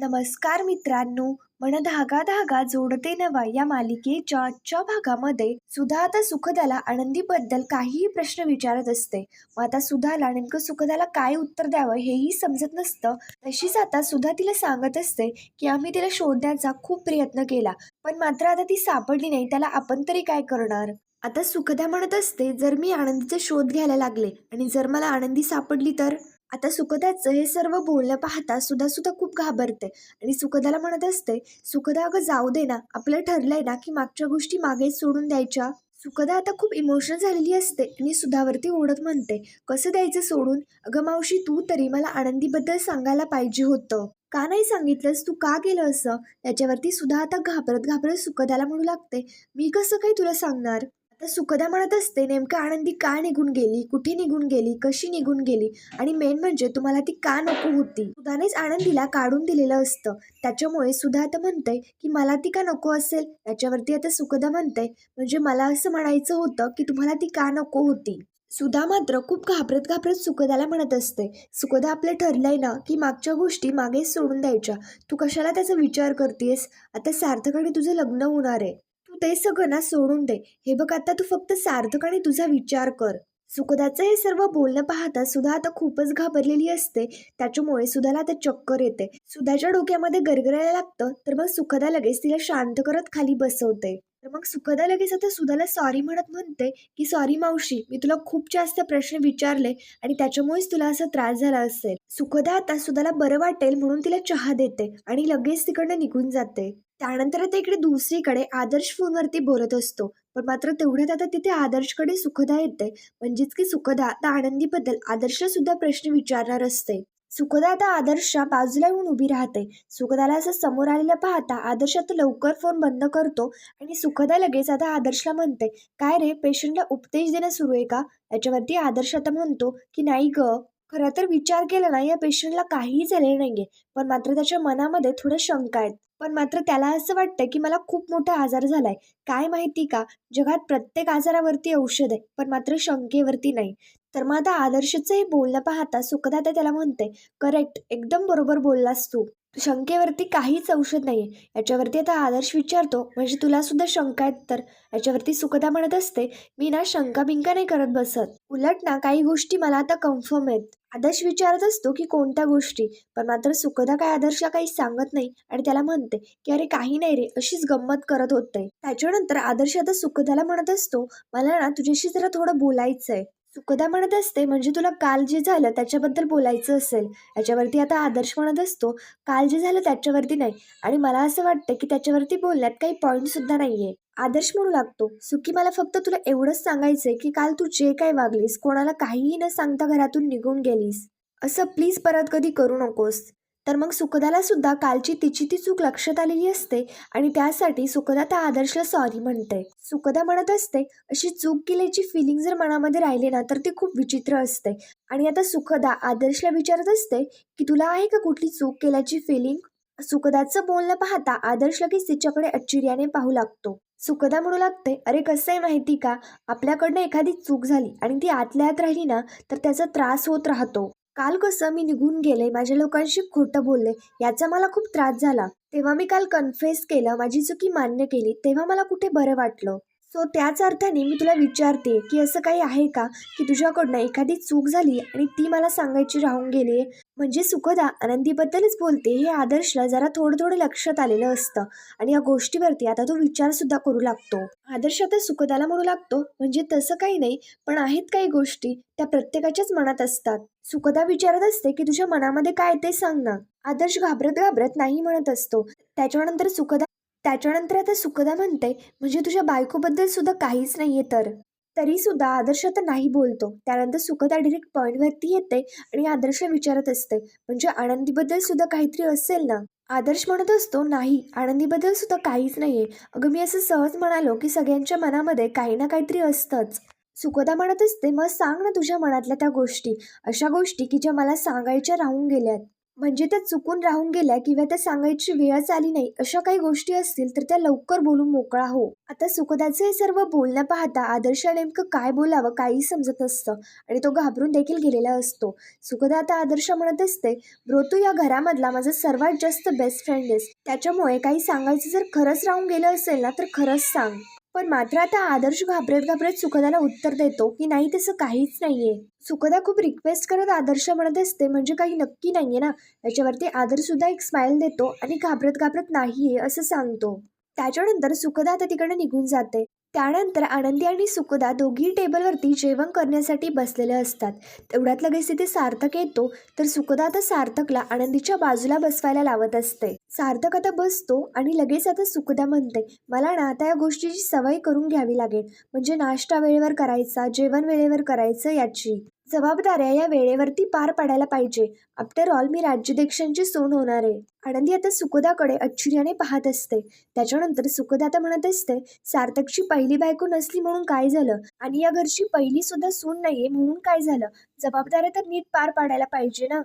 नमस्कार मित्रांनो मन धागा धागा जोडते नवा या मालिकेच्या आजच्या भागामध्ये सुधा आता सुखदाला आनंदीबद्दल काहीही प्रश्न विचारत असते. मग आता सुधाला नेमकं सुखदाला काय उत्तर द्यावं हेही समजत नसतं. तशीच आता सुधा तिला सांगत असते की आम्ही तिला शोधण्याचा खूप प्रयत्न केला पण मात्र आता ती सापडली नाही त्याला आपण तरी काय करणार? आता सुखदा म्हणत असते जर मी आनंदीचा शोध घ्यायला लागले आणि जर मला आनंदी सापडली तर? आता सुखदाचं हे सर्व बोलणं पाहता सुद्धा सुद्धा खूप घाबरते. आणि सुखदाला म्हणत असते सुखदा अगं जाऊ दे ना. आपलं ठरलंय ना की मागच्या गोष्टी मागेच सोडून द्यायच्या. सुखदा आता खूप इमोशनल झालेली असते आणि सुधावरती ओढत म्हणते कसं द्यायचं सोडून? अगं मावशी तू तरी मला आनंदीबद्दल सांगायला पाहिजे होतं. का नाही सांगितलंस? तू का केलं असं? याच्यावरती सुद्धा आता घाबरत घाबरत सुखदाला म्हणू लागते मी कसं काही तुला सांगणार? तर सुखदा म्हणत असते नेमकं आनंदी का निघून गेली? कुठे निघून गेली? कशी निघून गेली? आणि मेन म्हणजे तुम्हाला ती का नको होती? सुधानेच आनंदीला काढून दिलेलं असतं. त्याच्यामुळे सुधा आता म्हणते की मला ती का नको असेल? याच्यावरती आता सुखदा म्हणते म्हणजे मला असं म्हणायचं होतं की तुम्हाला ती का नको होती? सुधा मात्र खूप घाबरत घाबरत सुखदाला म्हणत असते सुखदा आपलं ठरलंय ना की मागच्या गोष्टी मागे सोडून द्यायच्या. तू कशाला त्याचा विचार करतेस? आता सार्थकाने तुझं लग्न होणार आहे. ते सगळं ना सोडून दे. हे बघ आता तू फक्त सार्थक आणि तुझा विचार कर. सुखदाचं हे सर्व बोलणं पाहता सुधा आता खूपच घाबरलेली असते. त्याच्यामुळे सुधाला आता चक्कर येते. सुधाच्या डोक्यामध्ये गरगरायला लागतं तर मग सुखदा लगेच तिला शांत करत खाली बसवते. तर मग सुखदा लगेच आता सुधाला सॉरी म्हणत म्हणते की सॉरी मावशी मी तुला खूप जास्त प्रश्न विचारले आणि त्याच्यामुळेच तुला असा त्रास झाला असेल. सुखदा आता सुधाला बरं वाटेल म्हणून तिला चहा देते आणि लगेच तिकडनं निघून जाते. त्यानंतर आता इकडे दुसरीकडे आदर्श फोनवरती बोलत असतो. पण मात्र तेवढ्यात आता तिथे आदर्शकडे सुखदा येते. म्हणजेच की सुखदा आता आनंदीबद्दल आदर्शला सुद्धा प्रश्न विचारणार असते. सुखदा आता आदर्शच्या बाजूला येऊन उभी राहते. सुखदाला असं समोर आलेलं पाहता आदर्श आता लवकर फोन बंद करतो आणि सुखदा लगेच आता आदर्शला म्हणते काय रे पेशंटला उपदेश देणं सुरू आहे का? याच्यावरती आदर्श आता म्हणतो की नाही ग खरं तर विचार केला ना या पेशंटला काहीही झालेलं नाहीये. पण मात्र त्याच्या मनामध्ये थोडं शंका आहेत. पण मात्र त्याला असं वाटतं की मला खूप मोठा आजार झालाय. काय माहिती का? जगात प्रत्येक आजारावरती औषध आहे पण मात्र शंकेवरती नाही. तर मग आता आदर्शचं हे बोलणं पाहता सुखदाता त्याला म्हणते करेक्ट एकदम बरोबर बोललास तू. शंकेवरती काहीच औषध नाहीये. याच्यावरती आता आदर्श विचारतो म्हणजे तुला सुद्धा शंका आहेत तर. याच्यावरती सुखदा म्हणत असते मी ना शंका बिंका नाही करत बसत. उलट ना काही गोष्टी मला आता कन्फर्म आहेत. आदर्श विचारत असतो की कोणत्या गोष्टी पण मात्र सुखदा काय आदर्शला काही सांगत नाही आणि त्याला म्हणते की अरे काही नाही रे अशीच गंमत करत होते त्याच्यानंतर आदर्श आता सुखदाला म्हणत असतो मला ना तुझ्याशी जरा थोडं बोलायचं आहे सुखदा म्हणत असते म्हणजे तुला काल जे झालं त्याच्याबद्दल बोलायचं असेल याच्यावरती आता आदर्श म्हणत असतो काल जे झालं त्याच्यावरती नाही. आणि मला असं वाटतं की त्याच्यावरती बोलण्यात काही पॉईंट सुद्धा नाहीये. आदर्श म्हणू लागतो सुखी मला फक्त तुला एवढंच सांगायचंय की काल तू जे काय वागलीस कोणाला काहीही न सांगता घरातून निघून गेलीस असं प्लीज परत कधी करू नकोस. तर मग सुखदाला सुद्धा कालची तिची ती चूक लक्षात आलेली असते आणि त्यासाठी सुखदा त्या आदर्शला सॉरी म्हणते. सुखदा म्हणत असते अशी चूक केल्याची फिलिंग जर मनामध्ये राहिली ना तर ती खूप विचित्र असते. आणि आता सुखदा आदर्शला विचारत असते की तुला आहे का कुठली चूक केल्याची फिलिंग सुखदाचं बोलणं पाहता आदर्श लगेच तिच्याकडे आश्चर्याने पाहू लागतो. सुखदा म्हणू लागते अरे कसं आहे माहिती का? आपल्याकडनं एखादी चूक झाली आणि ती आतल्या आत राहिली ना तर त्याचा त्रास होत राहतो. काल कसं मी निघून गेले माझ्या लोकांशी खोटं बोलले याचा मला खूप त्रास झाला. तेव्हा मी काल कन्फेस केलं माझी चुकी मान्य केली तेव्हा मला कुठे बरं वाटलं? सो त्याच अर्थाने मी तुला विचारते की असं काही आहे का की तुझ्याकडनं एखादी चूक झाली आणि ती मला सांगायची राहून गेली? म्हणजे सुखदा आनंदीबद्दलच बोलते हे आदर्शला जरा थोडं थोडं लक्षात आलेलं असतं आणि या गोष्टीवरती आता तो विचार सुद्धा करू लागतो. आदर्श आता सुखदाला म्हणू लागतो म्हणजे तसं काही नाही पण आहेत काही गोष्टी त्या प्रत्येकाच्याच मनात असतात. सुखदा विचारत असते की तुझ्या मनामध्ये काय ते सांग ना. आदर्श घाबरत घाबरत नाही म्हणत असतो. त्याच्यानंतर सुखदा त्याच्यानंतर आता सुखदा म्हणते म्हणजे तुझ्या बायकोबद्दल सुद्धा काहीच नाहीये तर. तरी सुद्धा आदर्श आता नाही बोलतो. त्यानंतर सुखदा डिरेक्ट पॉईंटवरती येते आणि आदर्श विचारत असते. म्हणजे आनंदीबद्दल सुद्धा काहीतरी असेल ना? आदर्श म्हणत असतो नाही आनंदीबद्दल सुद्धा काहीच नाहीये. अगं मी असं सहज म्हणालो की सगळ्यांच्या मनामध्ये काही ना काहीतरी असतंच. सुखदा म्हणत असते मग सांग ना तुझ्या मनातल्या त्या गोष्टी. अशा गोष्टी की ज्या मला सांगायच्या राहून गेल्यात. म्हणजे त्या चुकून राहून गेल्या किंवा त्या सांगायची वेळच आली नाही अशा काही गोष्टी असतील तर त्या लवकर बोलून मोकळा हो. आता सुखदाचे हे सर्व बोलणं पाहता आदर्श नेमकं काय बोलावं काही समजत नसतं आणि तो घाबरून देखील गेलेला असतो. सुखदा आता आदर्श म्हणत असते ब्रो तू या घरामधला माझा सर्वात जास्त बेस्ट फ्रेंड आहेस. त्याच्यामुळे काही सांगायचं जर खरंच राहून गेलं असेल ना तर खरंच सांग. पण मात्र आता आदर्श घाबरत घाबरत सुखदाला उत्तर देतो की नाही तसं काहीच नाहीये. सुखदा खूप रिक्वेस्ट करत आदर्श म्हणत असते म्हणजे काही नक्की नाहीये ना? याच्यावरती आदर्श सुद्धा एक स्माइल देतो आणि घाबरत घाबरत नाहीये असं सांगतो. त्याच्यानंतर सुखदा आता तिकडे निघून जाते. त्यानंतर आनंदी आणि सुखदा दोघी टेबलवरती जेवण करण्यासाठी बसलेले असतात. तेवढ्यात लगेच तिथे सार्थक येतो तर सुखदा आता सार्थकला आनंदीच्या बाजूला बसवायला लावत असते. सार्थक आता बसतो आणि लगेच आता सुखदा म्हणते मला ना आता या गोष्टीची सवय करून घ्यावी लागेल. म्हणजे नाश्ता वेळेवर करायचा जेवण वेळेवर करायचं याची. जबाबदाऱ्या या वेळेवरती पार पाडायला पाहिजे. आफ्टर ऑल मी राज्याध्यक्षांची सोन होणार आहे. आनंदी आता सुखदाकडे आश्चर्याने पाहत असते. त्याच्यानंतर सुखदा आता म्हणत असते सार्थकची पहिली बायको नसली म्हणून काय झालं? आणि या घरची पहिली सुद्धा सून नाहीये म्हणून काय झालं? जबाबदाऱ्या तर नीट पार पाडायला पाहिजे ना?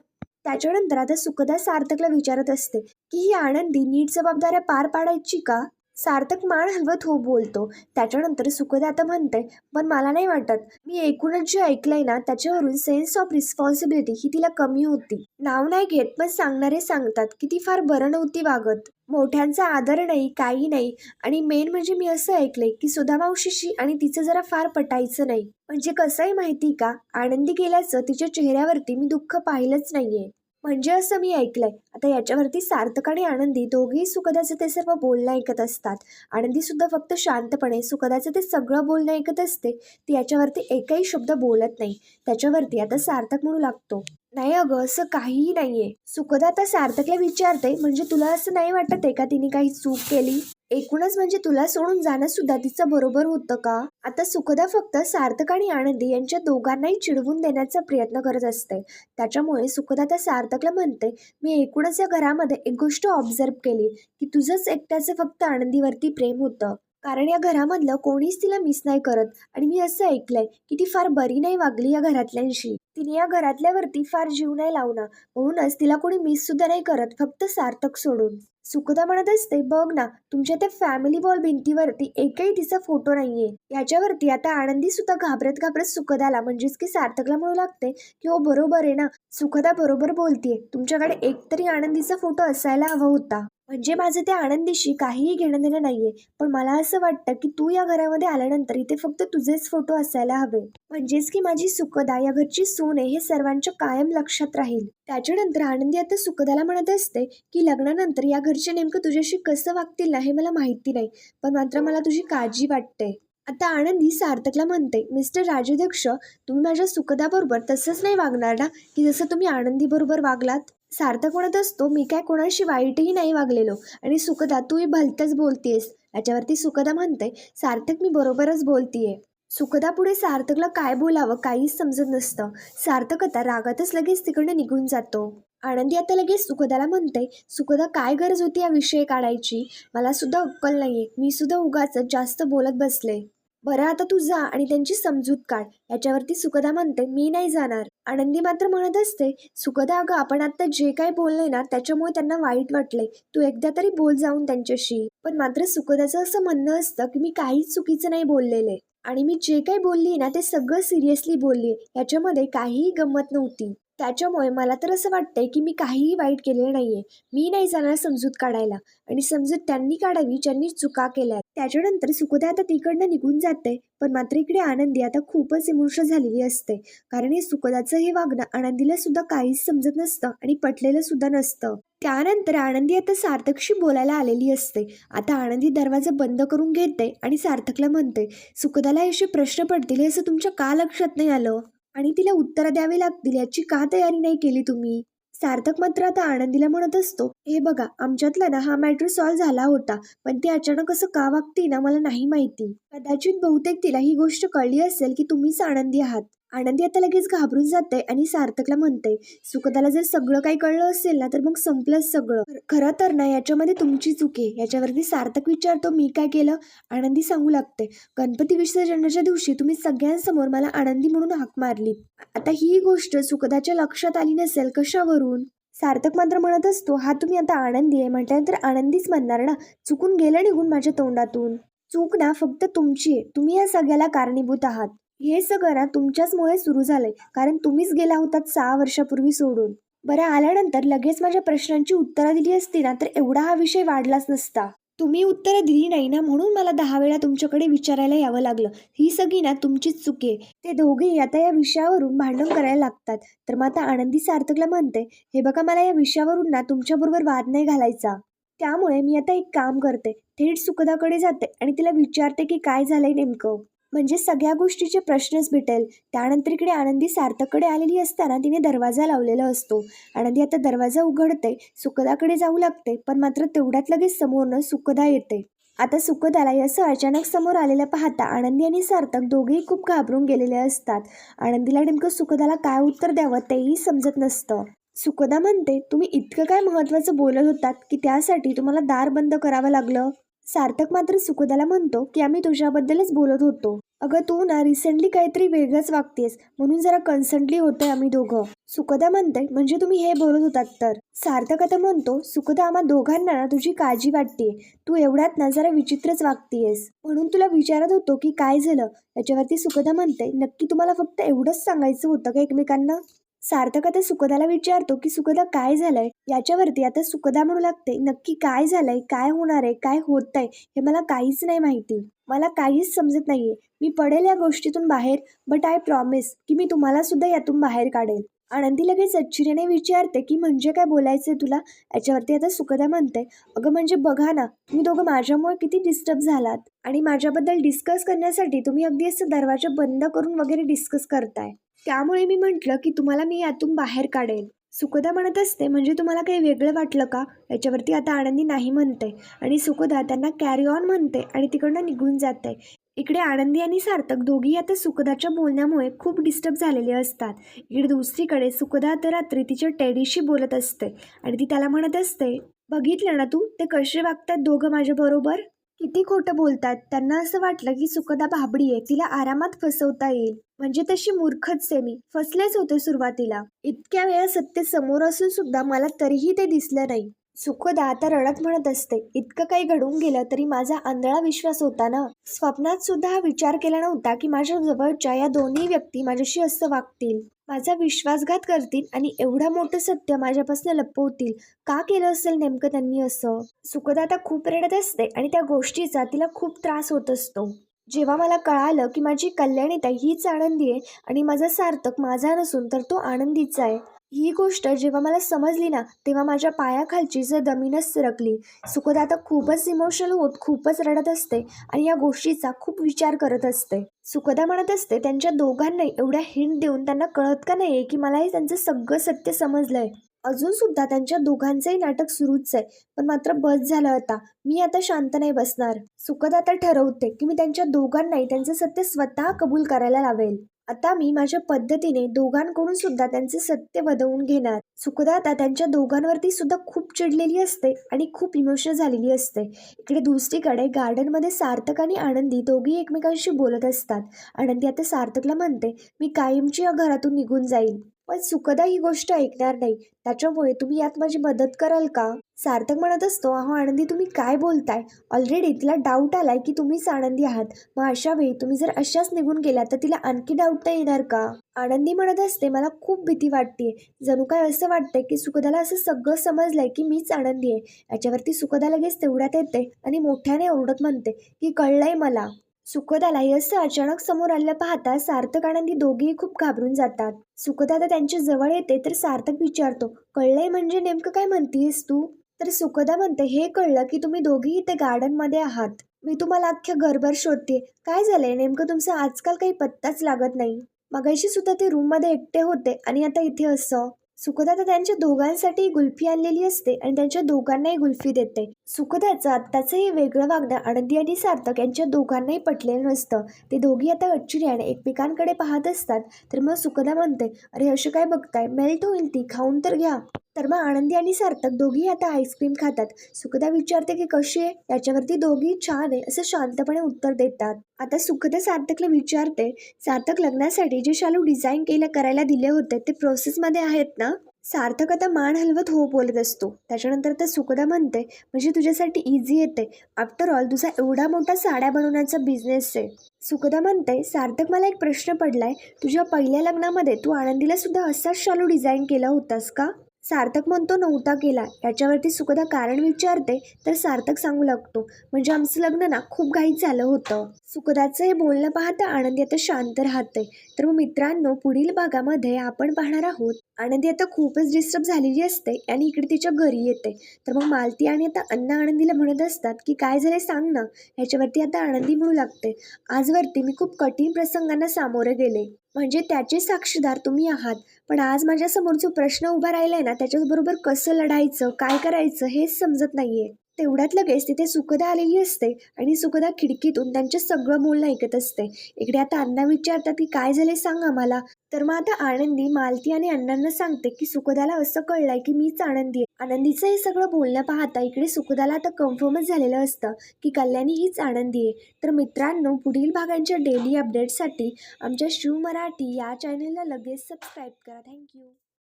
त्याच्यानंतर आता सुखदा सार्थकला विचारत असते की ही आनंदी नीट जबाबदाऱ्या पार पाडायची का? सार्थक मान हलवत हो बोलतो. त्याच्यानंतर सुखदाता म्हणते पण मला नाही वाटत. मी एकूणच जे ऐकलंय ना त्याच्यावरून सेन्स ऑफ रिस्पॉन्सिबिलिटी ही तिला कमी होती. नाव नाही घेत पण सांगणारे सांगतात. की ती फार बरं नव्हती वागत. मोठ्यांचा आदर नाही काही नाही. आणि मेन म्हणजे मी असं ऐकलंय की सुधा मावशीशी आणि तिचं जरा फार पटायचं नाही. म्हणजे कसं आहे माहिती का? आनंदी गेल्याचं तिच्या चेहऱ्यावरती मी दुःख पाहिलंच नाहीये. म्हणजे असं मी ऐकलंय. आता याच्यावरती सार्थक आणि आनंदी दोघेही सुखदाचं ते सर्व बोलणं ऐकत असतात. आनंदी सुद्धा फक्त शांतपणे सुखदाचं ते सगळं बोलणं ऐकत असते ती याच्यावरती एकही शब्द बोलत नाही. त्याच्यावरती आता सार्थक म्हणू लागतो. नाही अगं असं काहीही नाहीये. सुखदा आता सार्थकला विचारते म्हणजे तुला असं नाही वाटत आहे का तिने काही चूक केली? एकूणच म्हणजे तुला सोडून जाणं सुद्धा तिचं बरोबर होतं का? आता सुखदा फक्त सार्थक आणि आनंदी यांच्या दोघांनाही चिडवून देण्याचा प्रयत्न करत असते त्याच्यामुळे सुखदा त्या सार्थकला म्हणते मी एकूणच या घरामध्ये एक गोष्ट ऑब्झर्व केली की तुझंच एकट्याचं फक्त आनंदीवरती प्रेम होतं. कारण या घरामधलं कोणीच तिला मिस नाही करत आणि मी असं ऐकलंय की ती फार बरी नाही वागली या घरातल्यांशी. तिने या घरातल्यावरती फार जीव नाही लावणार म्हणूनच तिला कोणी मिस सुद्धा नाही करत फक्त सार्थक सोडून. सुखदा म्हणत असते बघ ना तुमच्या त्या फॅमिली वॉल भिंतीवरती एकही तिचा फोटो नाहीये. याच्यावरती आता आनंदी सुद्धा घाबरत घाबरत सुखदाला म्हणजेच की सार्थकला म्हणू लागते की हो बरोबर आहे ना सुखदा बरोबर बोलतीये. तुमच्याकडे एकतरी आनंदीचा फोटो असायला हवा होता. म्हणजे माझं त्या आनंदीशी काहीही घेणं देणं नाहीये. पण मला असं वाटतं की तू या घरामध्ये आल्यानंतर इथे फक्त तुझेच फोटो असायला हवे. म्हणजेच की माझी सुखदा या घरची सून आहे हे सर्वांच्या कायम लक्षात राहील. त्याच्यानंतर आनंदी आता सुखदाला म्हणत असते की लग्नानंतर या घरचे नेमकं तुझ्याशी कसं वागतील ना हे मला माहिती नाही पण मात्र मला तुझी काळजी वाटते. आता आनंदी सार्थकला म्हणते मिस्टर राजाध्यक्ष तुम्ही माझ्या सुखदाबरोबर तसंच नाही वागणार ना? की जसं तुम्ही आनंदीबरोबर वागलात? सार्थक म्हणत असतो? मी काय कोणाशी वाईटही नाही वागलेलो. आणि सुखदा तूही भलतंच बोलतेस याच्यावरती सुखदा म्हणते सार्थक मी बरोबरच बोलतीये. सुखदा पुढे सार्थकला काय बोलावं काहीच समजत नसतं. सार्थक आता रागातच लगेच तिकडनं निघून जातो. आनंदी आता लगेच सुखदाला म्हणते सुखदा काय गरज होती या विषय काढायची? मला सुद्धा अक्कल नाहीये. मी सुद्धा उगाच जास्त बोलत बसले. बरं आता तू जा आणि त्यांची समजूत काढ. याच्यावरती सुखदा म्हणते मी नाही जाणार. आनंदी मात्र म्हणत असते सुखदा अगं आपण आता जे काही बोलले ना त्याच्यामुळे त्यांना वाईट वाटले तू एकदा तरी बोल जाऊन त्यांच्याशी. पण मात्र सुखदाचं असं म्हणणं असतं की मी काहीच चुकीचं नाही बोललेले. आणि मी जे काही बोलली ना ते सगळं सिरियसली बोलली. याच्यामध्ये काहीही गंमत नव्हती. त्याच्यामुळे मला तर असं वाटतंय की मी काहीही वाईट केलेलं नाहीये. मी नाही जाणार समजूत काढायला. आणि समजूत त्यांनी काढावी ज्यांनी चुका केल्या त्याच्यानंतर सुखोदय आता तिकडनं निघून जाते पण मात्र इकडे आनंदी आता खूपच इमोशनल झालेली असते. कारण हे सुखदाचं हे वागणं आनंदीला सुद्धा काहीच समजत नसतं आणि पटलेलं सुद्धा नसतं. त्यानंतर आनंदी आता सार्थकशी बोलायला आलेली असते. आता आनंदी दरवाजा बंद करून घेते आणि सार्थकला म्हणते सुखदाला असे प्रश्न पडतील हे असं तुमच्या का लक्षात नाही आलं? आणि तिला उत्तरं द्यावी लागतील याची का तयारी नाही केली तुम्ही? सार्थक मात्र आता आनंदीला म्हणत असतो हे बघा आमच्यातला ना हा मॅटर सॉल्व्ह झाला होता पण ती अचानक असं का वागते ना मला नाही माहिती. कदाचित बहुतेक तिला ही गोष्ट कळली असेल की तुम्हीच आनंदी आहात. आनंदी आता लगेच घाबरून जाते आणि सार्थकला म्हणते सुखदाला जर सगळं काही कळलं असेल ना तर मग संपलंच सगळं. खरं तर ना याच्यामध्ये तुमची चूक आहे. याच्यावरती सार्थक विचारतो मी काय केलं? आनंदी सांगू लागते गणपती विसर्जनाच्या दिवशी तुम्ही सगळ्यांसमोर मला आनंदी म्हणून हाक मारली आता ही गोष्ट सुखदाच्या लक्षात आली नसेल कशावरून? सार्थक मात्र म्हणत असतो हा तुम्ही आता आनंदी आहे. म्हटल्यानंतर आनंदीच म्हणणार ना चुकून गेलं निघून माझ्या तोंडातून. चूक ना फक्त तुमची आहे. तुम्ही या सगळ्याला कारणीभूत आहात. हे सगळं ना तुमच्याचमुळे सुरू झालंय. कारण तुम्हीच गेला होतात सहा वर्षापूर्वी सोडून. बरं आल्यानंतर लगेच माझ्या प्रश्नांची उत्तरं दिली असती ना तर एवढा हा विषय वाढलाच नसता. तुम्ही उत्तरं दिली नाही ना म्हणून मला दहा वेळा तुमच्याकडे विचारायला यावं लागलं. ही सगळी ना तुमचीच चुकी आहे. ते दोघेही आता या विषयावरून भांडण करायला लागतात. तर मग आता आनंदी सार्थकला म्हणते हे बघा मला या विषयावरून ना तुमच्याबरोबर वाद नाही घालायचा. त्यामुळे मी आता एक काम करते. थेट सुखदाकडे जाते आणि तिला विचारते की काय झालंय नेमकं. म्हणजे सगळ्या गोष्टीचे प्रश्नच भेटेल त्यानंतर इकडे आनंदी सार्थककडे आलेली असताना तिने दरवाजा लावलेला असतो. आनंदी आता दरवाजा उघडते सुखदाकडे जाऊ लागते पण मात्र तेवढ्यात लगेच समोरनं सुखदा येते आता सुखदाला असं अचानक समोर आलेलं पाहता आनंदी आणि सार्थक दोघेही खूप घाबरून गेलेले असतात. आनंदीला नेमकं सुखदाला काय उत्तर द्यावं तेही समजत नसतं. सुखदा म्हणते तुम्ही इतकं काय महत्त्वाचं बोलत होतात की त्यासाठी तुम्हाला दार बंद करावं लागलं? सार्थक मात्र सुखदाला म्हणतो की आम्ही तुझ्याबद्दलच बोलत होतो. अगं तू ना रिसेंटली काहीतरी वेगळंच वागतेस म्हणून जरा कन्संटली होतंय आम्ही दोघं. सुखदा म्हणते म्हणजे तुम्ही हे बोलत होतात तर. सार्थक आता म्हणतो सुखदा आम्हा दोघांना ना तुझी काळजी वाटते तू एवढ्यात ना जरा विचित्रच वागतेस म्हणून तुला विचारत होतो की काय झालं? याच्यावरती सुखदा म्हणते नक्की तुम्हाला फक्त एवढंच सांगायचं होतं का एकमेकांना? सार्थक आता सुखदाला विचारतो की सुखदा काय झालंय? याच्यावरती आता सुखदा म्हणू लागते. नक्की काय झालंय? काय होणार आहे? काय होत आहे हे मला काहीच नाही माहिती. मला काहीच समजत नाहीये. मी पडेल या गोष्टीतून बाहेर बट आय प्रॉमिस की मी तुम्हाला सुद्धा यातून बाहेर काढेल. आनंदी लगेच आश्चर्याने विचारते की म्हणजे काय बोलायचंय तुला? याच्यावरती आता सुखदा म्हणते अगं म्हणजे बघा ना तुम्ही दोघं माझ्यामुळे किती डिस्टर्ब झालात आणि माझ्याबद्दल डिस्कस करण्यासाठी तुम्ही अगदी असं दरवाजा बंद करून वगैरे डिस्कस करताय. त्यामुळे मी म्हटलं की तुम्हाला मी यातून बाहेर काढेल सुखदा म्हणत असते म्हणजे तुम्हाला काही वेगळं वाटलं का? याच्यावरती आता आनंदी नाही म्हणते. आणि सुखदा त्यांना कॅरी ऑन म्हणते आणि तिकडनं निघून जाते. इकडे आनंदी आणि सार्थक दोघी आता सुखदाच्या बोलण्यामुळे खूप डिस्टर्ब झालेले असतात. इकडे दुसरीकडे सुखदा तर रात्री तिच्या टेडीशी बोलत असते आणि ती त्याला म्हणत असते बघितलं ना तू? ते कसे वागतात दोघं माझ्याबरोबर? किती खोटं बोलतात? त्यांना असं वाटलं की सुखदा भाबडी आहे तिला आरामात फसवता येईल. म्हणजे तशी मूर्खच आहे मी. फसलेच होते सुरुवातीला. इतक्या वेळा सत्य समोर असून सुद्धा मला तरीही ते दिसलं नाही. सुखदा आता रडत म्हणत असते इतकं काही घडून गेलं तरी माझा आंधळा विश्वास होता ना? स्वप्नात सुद्धा हा विचार केला नव्हता की माझ्या जवळच्या या दोन्ही व्यक्ती माझ्याशी असं वागतील. माझा विश्वासघात करतील आणि एवढं मोठं सत्य माझ्यापासून लपवतील. का केलं असेल नेमकं त्यांनी असं? सुखदा आता खूप रडत असते आणि त्या गोष्टीचा तिला खूप त्रास होत असतो. जेव्हा मला कळालं की माझी कल्याणीता हीच आनंदी आहे आणि माझा सार्थक माझा नसून तर तो आनंदीचा आहे. ही गोष्ट जेव्हा मला समजली ना तेव्हा माझ्या पायाखालची जर जमीनच सरकली. सुखदा आता खूपच इमोशनल होत खूपच रडत असते आणि या गोष्टीचा खूप विचार करत असते. सुखदा म्हणत असते त्यांच्या दोघांनाही एवढ्या हिंट देऊन त्यांना कळत का नाही की मलाही त्यांचं सगळं सत्य समजलंय? अजून सुद्धा त्यांच्या दोघांचंही नाटक सुरूच आहे पण मात्र बस झालं आता. मी आता शांत नाही बसणार. सुखदा आता ठरवते की मी त्यांच्या दोघांनाही त्यांचं सत्य स्वतः कबूल करायला लावेल. आता मी माझ्या पद्धतीने दोघांकडून सुद्धा त्यांचे सत्य वदवून घेणार. सुखदाता त्यांच्या दोघांवरती सुद्धा खूप चिडलेली असते आणि खूप इमोशनल झालेली असते. इकडे दुसरीकडे गार्डनमध्ये सार्थक आणि आनंदी दोघी एकमेकांशी बोलत असतात. आनंदी आता सार्थकला म्हणते मी कायमची या घरातून निघून जाईल. पण सुखदा ही गोष्ट ऐकणार नाही. त्याच्यामुळे तुम्ही यात माझी मदत कराल का? सार्थक म्हणत असतो अहो आनंदी तुम्ही काय बोलताय? ऑलरेडी तिला डाऊट आलाय की तुम्हीच आनंदी आहात. मग अशा वेळी तुम्ही जर अशाच निघून गेला तर तिला आणखी डाऊट नाही येणार का? आनंदी म्हणत असते मला खूप भीती वाटते जणू काय असं वाटतंय की सुखदाला असं सगळं समजलंय की मीच आनंदी आहे. याच्यावरती सुखदा लगेच तेवढ्यात येते आणि मोठ्याने ओरडत म्हणते की कळलंय मला. सुखदाला असं अचानक समोर आलं पाहता सार्थक आनंदी दोघेही खूप घाबरून जातात. सुखदा आता त्यांच्या जवळ येते तर सार्थक विचारतो कळलंय म्हणजे नेमकं काय म्हणतीयस तू? तर सुखदा म्हणते हे कळलं की तुम्ही दोघेही इथे गार्डनमध्ये आहात. मी तुम्हाला अख्ख्या घरभर शोधते काय झालंय? नेमकं तुमचं आजकाल काही पत्ताच लागत नाही. मगाशी सुद्धा ते रूममध्ये एकटे होते आणि आता इथे असं सुखदा तर त्यांच्या दोघांसाठी गुल्फी आणलेली असते आणि त्यांच्या दोघांनाही गुल्फी देते. सुखदाचं आत्ताचं हे वेगळं वागणं आनंदी आणि सार्थक यांच्या दोघांनाही पटलेलं नसतं. ते दोघी आता आश्चर्याने एकमेकांकडे पाहत असतात. तर मग सुखदा म्हणते अरे असे काय बघताय? मेल्ट होईल ती खाऊन तर घ्या. तर मग आनंदी आणि सार्थक दोघी आता आईस्क्रीम खातात. सुखदा विचारते की कशी आहे? याच्यावरती दोघी छान आहे असं शांतपणे उत्तर देतात. आता सुखदा सार्थकला विचारते सार्थक लग्नासाठी जे शालू डिझाईन केलं करायला दिले होते ते प्रोसेसमध्ये आहेत ना? सार्थक आता मान हलवत हो बोलत असतो. त्याच्यानंतर तर सुखदा म्हणते म्हणजे तुझ्यासाठी इझी येते आफ्टर ऑल तुझा एवढा मोठा साड्या बनवण्याचा बिझनेस आहे. सुखदा म्हणते सार्थक मला एक प्रश्न पडलाय. तुझ्या पहिल्या लग्नामध्ये तू आनंदीला सुद्धा असाच शालू डिझाईन केला होतास का? सार्थक म्हणतो नव्हता केला. याच्यावरती सुखदा कारण विचारते तर सार्थक सांगू लागतो. म्हणजे आमचं लग्न ना खूप घाईत झालं होतं. सुखदाचं हे बोलणं पाहता आनंदी आता शांत राहते तर मग मित्रांनो पुढील भागामध्ये आपण पाहणार आहोत. आनंदी आता खूपच डिस्टर्ब झालेली असते आणि इकडे तिच्या घरी येते. तर मग मालती आणि आता अण्णा आनंदीला म्हणत असतात की काय झालं सांग ना. ह्याच्यावरती आता आनंदी म्हणू लागते. आजवरती मी खूप कठीण प्रसंगांना सामोरे गेले. म्हणजे त्याचे साक्षीदार तुम्ही आहात. पण आज माझ्यासमोर जो प्रश्न उभा राहिला आहे ना त्याच्याबरोबर कसं लढायचं काय करायचं हेच समजत नाही आहे तेवढ्यात लगेच तिथे सुखदा आलेली असते आणि सुखदा खिडकीतून त्यांचं सगळं बोलणं ऐकत असते. इकडे आता अण्णा विचारतात की काय झाले सांग आम्हाला. तर मग आता आनंदी मालती आणि अण्णांना सांगते की सुखदाला असं कळलंय की मीच आनंदी आहे. आनंदीचं हे सगळं बोलणं पाहता इकडे सुखदाला तर कन्फर्मच झालेलं असतं की कल्याणी हीच आनंदी आहे. तर मित्रांनो पुढील भागांच्या डेली अपडेट्ससाठी आमच्या शिव मराठी या चॅनेलला लगेच सबस्क्राईब करा. थँक्यू